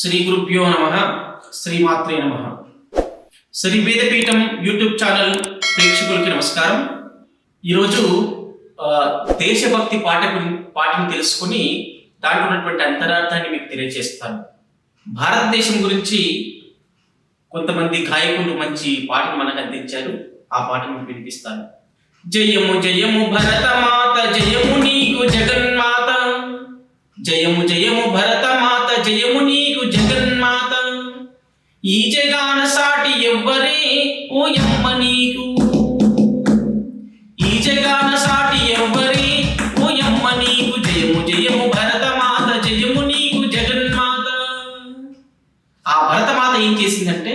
శ్రీ గురుభ్యో నమ శ్రీమాత్రే నమ. శ్రీ వేదపీఠం యూట్యూబ్ ఛానల్ ప్రేక్షకులకి నమస్కారం. ఈరోజు దేశభక్తి పాట పాటను తెలుసుకుని దాంట్లో ఉన్నటువంటి అంతరార్థాన్ని మీకు తెలియజేస్తాను. భారతదేశం గురించి కొంతమంది గాయకులు మంచి పాటను మనకు అందించారు. ఆ పాటను వినిపిస్తాను. జయము జయము భరతమాత జయము నీకు జగన్మాత. జయము జయము భరతమాత జయము నీకు ఈ జగాన సాటి ఎవ్వరే ఓ యమ్మ నీకు? ఈ జగాన సాటి ఎవ్వరే ఓ యమ్మ నీకు? జయము జయము భరతమాత జయము నీకు జగన్మాత. ఆ భరతమాత ఏం చేసిందంటే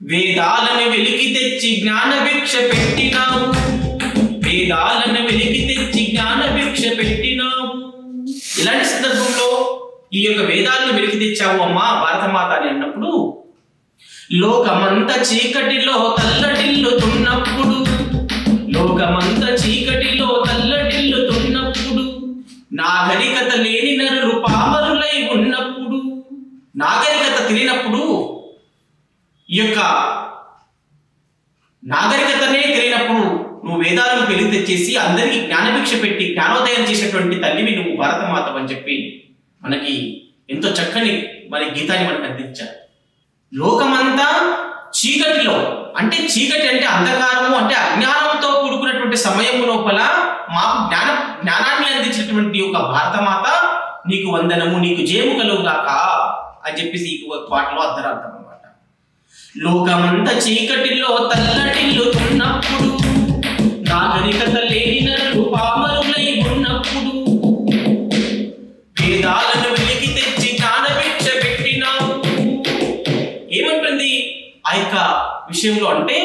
వేదాలను వెలికి తెచ్చి జ్ఞాన భిక్ష పెట్టినావు. వేదాలను వెలికి తెచ్చి జ్ఞాన భిక్ష పెట్టినావు. ఇలాంటి సందర్భం ఈ యొక్క వేదాలను వెలికి తెచ్చావు అమ్మా భారతమాత అని అన్నప్పుడు లోకమంత చీకటిలో తల్లడిల్లుతున్నప్పుడు లోకమంత చీకటిలో తల్లడిల్లుతున్నప్పుడు నాగరికత లేని నరులు పామరులై ఉన్నప్పుడు నాగరికత తెలియనప్పుడు ఈ యొక్క నాగరికతనే తెలియనప్పుడు నువ్వు వేదాలను పెళ్ళి తెచ్చేసి అందరికీ జ్ఞానభిక్ష పెట్టి జ్ఞానోదయం చేసినటువంటి తల్లివి నువ్వు భారతమాత అని చెప్పి మనకి ఎంతో చక్కని మరి గీతాన్ని మనకు అందించారు. లోకమంతా చీకటిలో అంటే చీకటి అంటే అంధకారము అంటే అజ్ఞానంతో కూడుకున్నటువంటి సమయం లోపల మాకు జ్ఞాన జ్ఞానాన్ని అందించినటువంటి ఒక భారతమాత నీకు వందనము నీకు జేము కలుగుగాక అని చెప్పేసి ఈ పాటలో అర్థరార్థం అన్నమాట. లోకమంత చీకటిలో తల్లటిల్లుతున్నప్పుడు యొక్క విషయంలో అంటే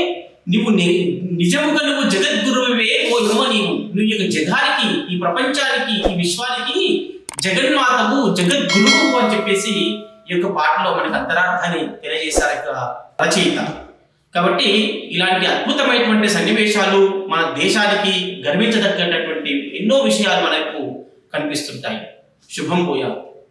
నువ్వు నిజముగా నువ్వు జగద్గురువే ఓ యువ నీవు. నువ్వు యొక్క జగానికి ఈ ప్రపంచానికి ఈ విశ్వానికి జగన్మాతవు జగద్గురువు అని చెప్పేసి ఈ యొక్క పాటలో మనకు అంతరార్థాన్ని తెలియజేశారు యొక్క రచయిత. కాబట్టి ఇలాంటి అద్భుతమైనటువంటి సన్నివేశాలు మన దేశానికి గర్వించదగ్గటువంటి ఎన్నో విషయాలు మనకు కనిపిస్తుంటాయి. శుభం పోయా